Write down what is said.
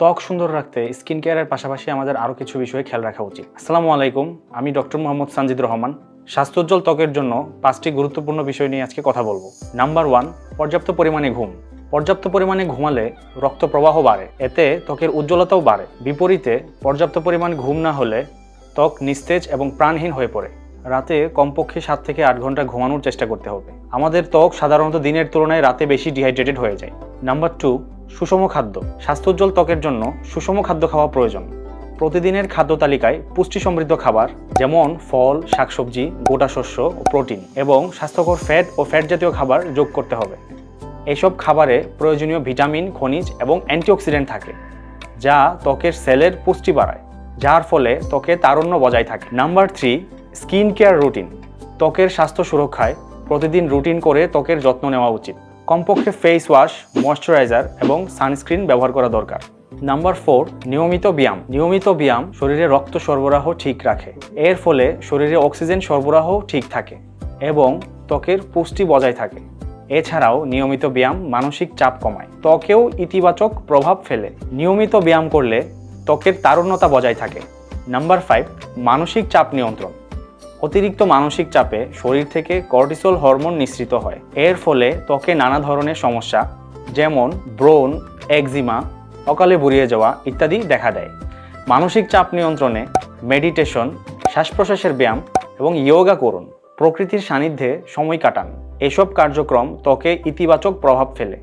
ত্বক সুন্দর রাখতে স্কিন কেয়ারের পাশাপাশি আমাদের আরও কিছু বিষয়ে খেয়াল রাখা উচিত। আসসালামু আলাইকুম, আমি ডক্টর মোহাম্মদ সানজিদ রহমান। স্বাস্থ্যোজ্জ্বল ত্বকের জন্য পাঁচটি গুরুত্বপূর্ণ বিষয় নিয়ে আজকে কথা বলব। নাম্বার ওয়ান পর্যাপ্ত পরিমাণে ঘুম। পর্যাপ্ত পরিমাণে ঘুমালে রক্ত প্রবাহ বাড়ে, এতে ত্বকের উজ্জ্বলতাও বাড়ে। বিপরীতে, পর্যাপ্ত পরিমাণ ঘুম না হলে ত্বক নিস্তেজ এবং প্রাণহীন হয়ে পড়ে। রাতে কমপক্ষে সাত থেকে আট ঘণ্টা ঘুমানোর চেষ্টা করতে হবে। আমাদের ত্বক সাধারণত দিনের তুলনায় রাতে বেশি ডিহাইড্রেটেড হয়ে যায়। নাম্বার টু সুষম খাদ্য। স্বাস্থ্যোজ্জ্বল ত্বকের জন্য সুষম খাদ্য খাওয়া প্রয়োজন। প্রতিদিনের খাদ্য তালিকায় পুষ্টি সমৃদ্ধ খাবার যেমন ফল, শাকসবজি, গোটা শস্য ও প্রোটিন এবং স্বাস্থ্যকর ফ্যাট ও ফ্যাট জাতীয় খাবার যোগ করতে হবে। এসব খাবারে প্রয়োজনীয় ভিটামিন, খনিজ এবং অ্যান্টিঅক্সিডেন্ট থাকে, যা ত্বকের সেলের পুষ্টি বাড়ায়, যার ফলে ত্বকে তারুণ্য বজায় থাকে। Number three, skin care routine. ত্বকের স্বাস্থ্য সুরক্ষায় প্রতিদিন রুটিন করে ত্বকের যত্ন নেওয়া উচিত। কমপক্ষে ফেস ওয়াশ ময়শ্চারাইজার এবং সানস্ক্রিন ব্যবহার করা দরকার। নাম্বার ফোর নিয়মিত ব্যায়াম। নিয়মিত ব্যায়াম শরীরে রক্ত সরবরাহ ঠিক রাখে। এর ফলে শরীরে অক্সিজেন সরবরাহ ঠিক থাকে এবং ত্বকের পুষ্টি বজায় থাকে। এছাড়াও নিয়মিত ব্যায়াম মানসিক চাপ কমায়। ত্বকেও ইতিবাচক প্রভাব ফেলে। নিয়মিত ব্যায়াম করলে ত্বকের তারুণ্যতা বজায় থাকে। নাম্বার ফাইভ মানসিক চাপ নিয়ন্ত্রণ। অতিরিক্ত মানসিক চাপে শরীর থেকে কর্টিসল হরমোন নিঃসৃত হয়। এর ফলে ত্বকে নানা ধরনের সমস্যা, যেমন ব্রোন একজিমা, অকালে বুড়িয়ে যাওয়া ইত্যাদি দেখা দেয়। মানসিক চাপ নিয়ন্ত্রণে মেডিটেশন শ্বাস প্রশ্বাসের ব্যায়াম এবং ইয়োগা করুন। প্রকৃতির সান্নিধ্যে সময় কাটান। এসব কার্যক্রম ত্বকে ইতিবাচক প্রভাব ফেলে।